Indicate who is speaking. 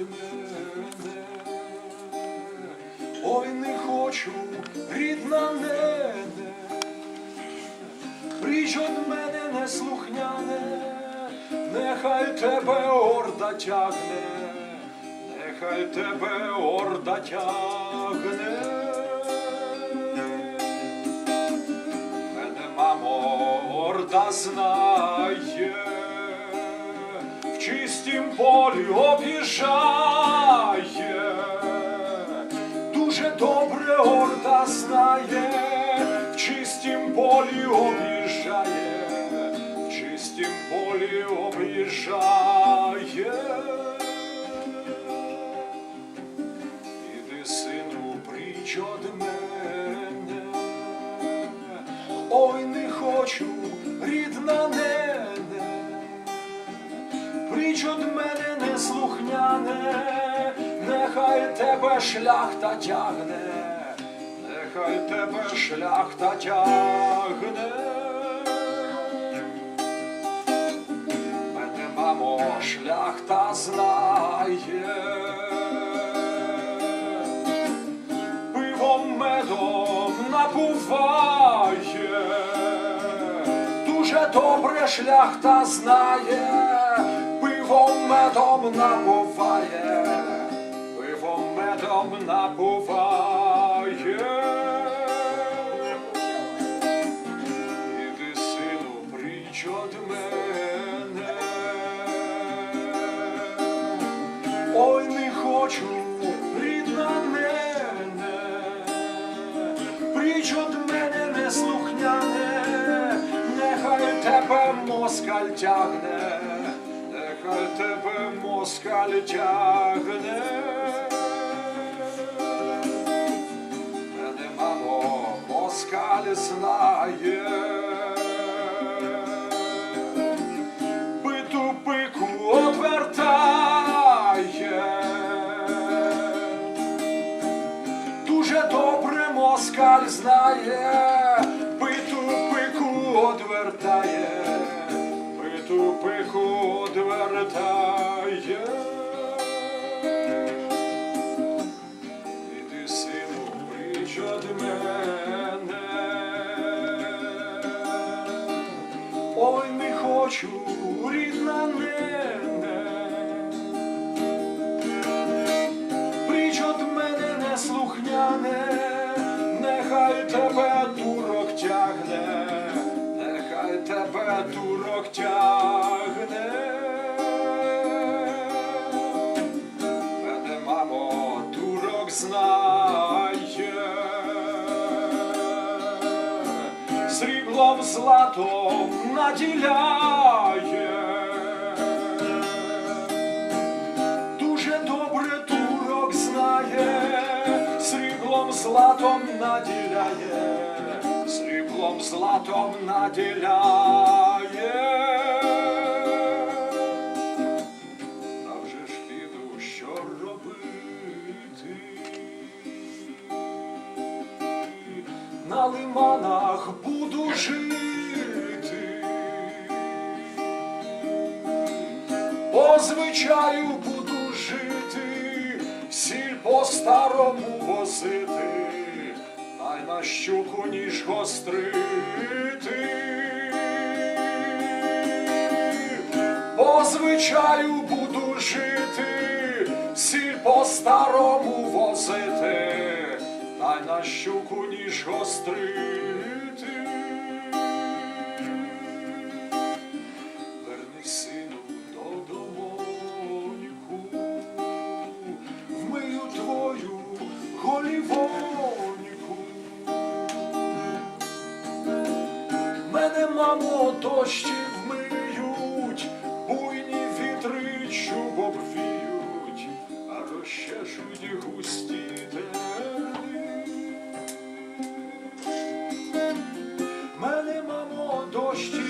Speaker 1: мене. Ой, не хочу, рідна нене, Пріч од мене неслухняне, нехай тебе орда тягне, нехай тебе орда тягне. Мене мамо орда знає, чистім полі об'їжджає, дуже добре орда знає, в чистім полі об'їжджає, в чистім полі об'їжджає. Іди, сину, пріч од мене, ой, не хочу, рідна нене, пріч од мене неслухняне, нехай тебе шляхта тягне, нехай тебе шляхта тягне. Мене, мамо, шляхта знає. Пивом медом напуває, дуже добре шляхта знає, медом напуває, пивом медом напуває. Іди, сину, пріч од мене. Ой, не хочу, рідна нене, пріч мене неслухняне, нехай тебе москаль тягне, тебе москаль тягне. Мене, мамо, москаль знає. Биту пику одвертає. Дуже добре москаль знає, биту пику одвертає, биту пику од мене. Ой, не хочу, рідна нене, Пріч од мене неслухняне, нехай тебе турок тягне, нехай тебе турок тягне. Мене, мамо, сріблом златом наділяє. Дуже добре турок знає, сріблом златом наділяє, сріблом златом наділяє. На лиманах буду жити. По звичаю буду жити, сіль по старому возити, а й на щуку ніж гострити. По звичаю буду жити, сіль по старому возити, та на щуку ніж гострити. Верни сину додомоньку, вмию твою голівоньку. Мене, мамо, дощі терни. Мене, мамо, дощі